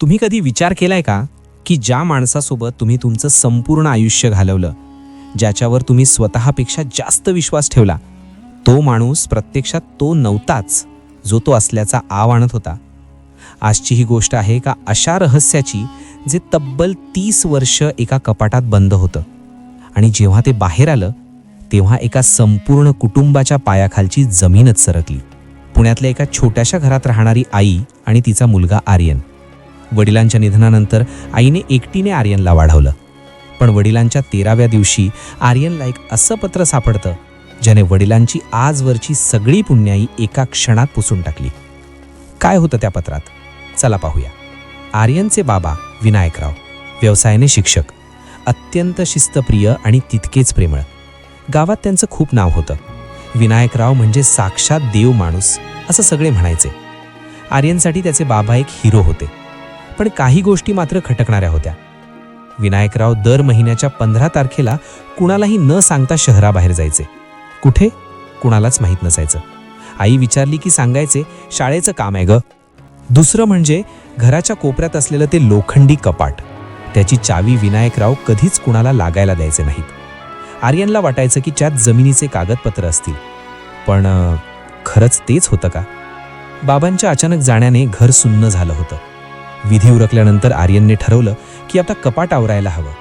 तुम्ही कधी विचार केलाय का की ज्या माणसासोबत तुम्ही तुमचं संपूर्ण आयुष्य घालवलं ज्याच्यावर तुम्ही स्वतःपेक्षा जास्त विश्वास ठेवला तो माणूस प्रत्यक्षात तो नव्हताच जो तो असल्याचा आव आणत होता. आजची ही गोष्ट आहे का अशा रहस्याची जे तब्बल तीस वर्ष एका कपाटात बंद होतं. आणि जेव्हा ते बाहेर आलं तेव्हा एका संपूर्ण कुटुंबाच्या पायाखालची जमीनच सरकली. पुण्यातल्या एका छोट्याशा घरात राहणारी आई आणि तिचा मुलगा आर्यन. वडिलांच्या निधनानंतर आईने एकटीने आर्यनला वाढवलं. पण वडिलांच्या तेराव्या दिवशी आर्यनला एक असं पत्र सापडतं ज्याने वडिलांची आजवरची सगळी पुण्याई एका क्षणात पुसून टाकली. काय होतं त्या पत्रात? चला पाहूया. आर्यनचे बाबा विनायकराव व्यवसायाने शिक्षक अत्यंत शिस्तप्रिय आणि तितकेच प्रेमळ. गावात त्यांचं खूप नाव होतं. विनायकराव म्हणजे साक्षात देव माणूस असं सगळे म्हणायचे. आर्यनसाठी त्याचे बाबा एक हिरो होते. पण काही गोष्टी मात्र खटकणाऱ्या होत्या. विनायकराव दर महिन्याच्या पंधरा तारखेला कुणालाही न सांगता शहराबाहेर जायचे. कुठे? कुणालाच माहीत नसायचं. आई विचारली की सांगायचे शाळेचं काम आहे ग. दुसरं म्हणजे घराच्या कोपऱ्यात असलेलं ते लोखंडी कपाट. त्याची चावी विनायकराव कधीच कुणाला लागायला द्यायचे नाहीत. आर्यनला वाटायचं की त्यात जमिनीचे कागदपत्र असतील. पण खरंच तेच होतं का? बाबांच्या अचानक जाण्याने घर सुन्न झालं होतं. विधी उरकल्यानंतर आर्यनने ठरवलं की आता कपाट आवरायला हवं.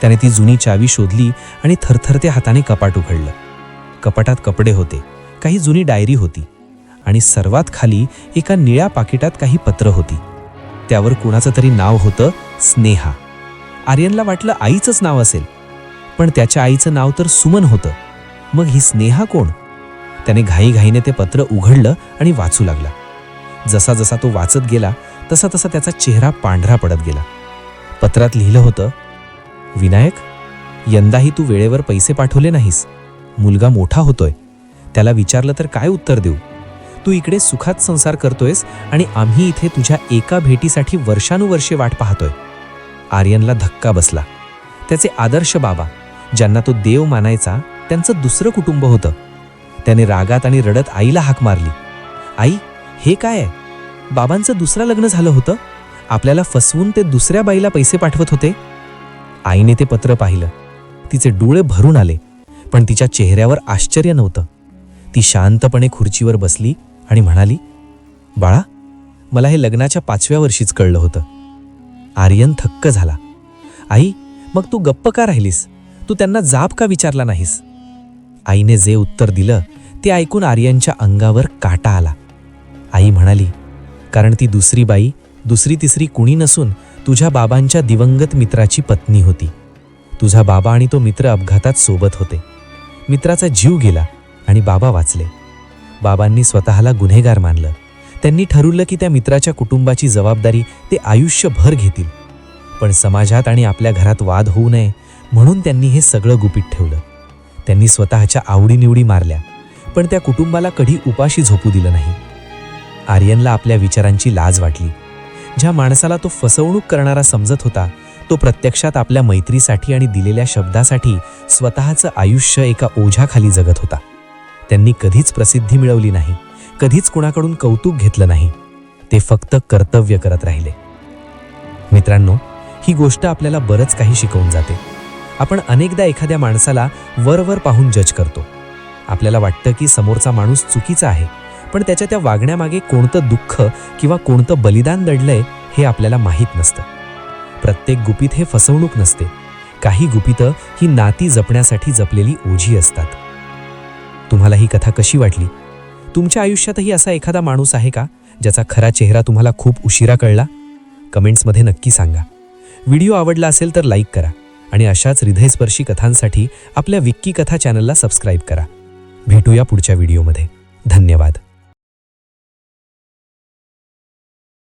त्याने ती जुनी चावी शोधली आणि थरथरत्या हाताने कपाट उघडलं. कपाटात कपडे होते काही जुनी डायरी होती आणि सर्वात खाली एका निळ्या पाकिटात काही पत्र होती. त्यावर कुणाचं तरी नाव होतं स्नेहा. आर्यनला वाटलं आईचंच नाव असेल पण त्याच्या आईचं नाव तर सुमन होतं. मग ही स्नेहा कोण? त्याने घाईघाईने ते पत्र उघडलं आणि वाचू लागला. जसा जसा तो वाचत गेला तसा तसा त्याचा चेहरा पांढरा पडत गेला. पत्रात लिहिलं होतं विनायक यंदाही तू वेळेवर पैसे पाठवले नाहीस. मुलगा मोठा होतोय. त्याला विचारलं तर काय उत्तर देऊ? तू इकडे सुखात संसार करतोयस आणि आम्ही इथे तुझ्या एका भेटीसाठी वर्षानुवर्षे वाट पाहतोय. आर्यनला धक्का बसला. त्याचे आदर्श बाबा ज्यांना तो देव मानायचा त्यांचं दुसरं कुटुंब होतं. त्याने रागात आणि रडत आईला हाक मारली. आई हे काय आहे? बाबांचं दुसरं लग्न झालं होतं. आपल्याला फसवून ते दुसऱ्या बाईला पैसे पाठवत होते. आईने ते पत्र पाहिलं. तिचे डोळे भरून आले पण तिच्या चेहऱ्यावर आश्चर्य नव्हतं. ती शांतपणे खुर्चीवर बसली आणि म्हणाली बाळा मला हे लग्नाच्या पाचव्या वर्षीच कळलं होतं. आर्यन थक्क झाला. आई मग तू गप्प का राहिलीस? तू त्यांना जाब का विचारला नाहीस? आईने जे उत्तर दिलं ते ऐकून आर्यनच्या अंगावर काटा आला. कारण ती दुसरी बाई दुसरी तिसरी कुणी नसून तुझ्या बाबांच्या दिवंगत मित्राची पत्नी होती. तुझा बाबा आणि तो मित्र अपघातात सोबत होते. मित्राचा जीव गेला आणि बाबा वाचले. बाबांनी स्वतःला गुन्हेगार मानलं. त्यांनी ठरवलं की त्या मित्राच्या कुटुंबाची जबाबदारी ते आयुष्यभर घेतील. पण समाजात आणि आपल्या घरात वाद होऊ नये म्हणून त्यांनी हे सगळं गुपित ठेवलं. त्यांनी स्वतःच्या आवडीनिवडी मारल्या पण त्या कुटुंबाला कधी उपाशी झोपू दिलं नाही. आर्यनला आपल्या विचारांची लाज वाटली. ज्या माणसाला तो फसवणूक करणारा समजत होता तो प्रत्यक्षात आपल्या मैत्रीसाठी आणि दिलेल्या शब्दासाठी स्वतःचं आयुष्य एका ओझ्याखाली जगत होता. त्यांनी कधीच प्रसिद्धी मिळवली नाही कधीच कुणाकडून कौतुक घेतलं नाही. ते फक्त कर्तव्य करत राहिले. मित्रांनो ही गोष्ट आपल्याला बरंच काही शिकवून जाते. आपण अनेकदा एखाद्या माणसाला वरवर पाहून जज करतो. आपल्याला वाटतं की समोरचा माणूस चुकीचा आहे. पण त्याच्या त्या वागण्यामागे कोणतं दुःख किंवा कोणतं बलिदान दडलंय हे आपल्याला माहीत नसतं. प्रत्येक गुपित हे फसवणूक नसते. काही गुपितं ही नाती जपण्यासाठी जपलेली ओझी असतात. तुम्हाला ही कथा कशी वाटली? तुमच्या आयुष्यातही असा एखादा माणूस आहे का ज्याचा खरा चेहरा तुम्हाला खूप उशिरा कळला? कमेंट्समध्ये नक्की सांगा. व्हिडिओ आवडला असेल तर लाईक करा आणि अशाच हृदयस्पर्शी कथांसाठी आपल्या विक्की कथा चॅनलला सबस्क्राईब करा. भेटूया पुढच्या व्हिडिओमध्ये. धन्यवाद.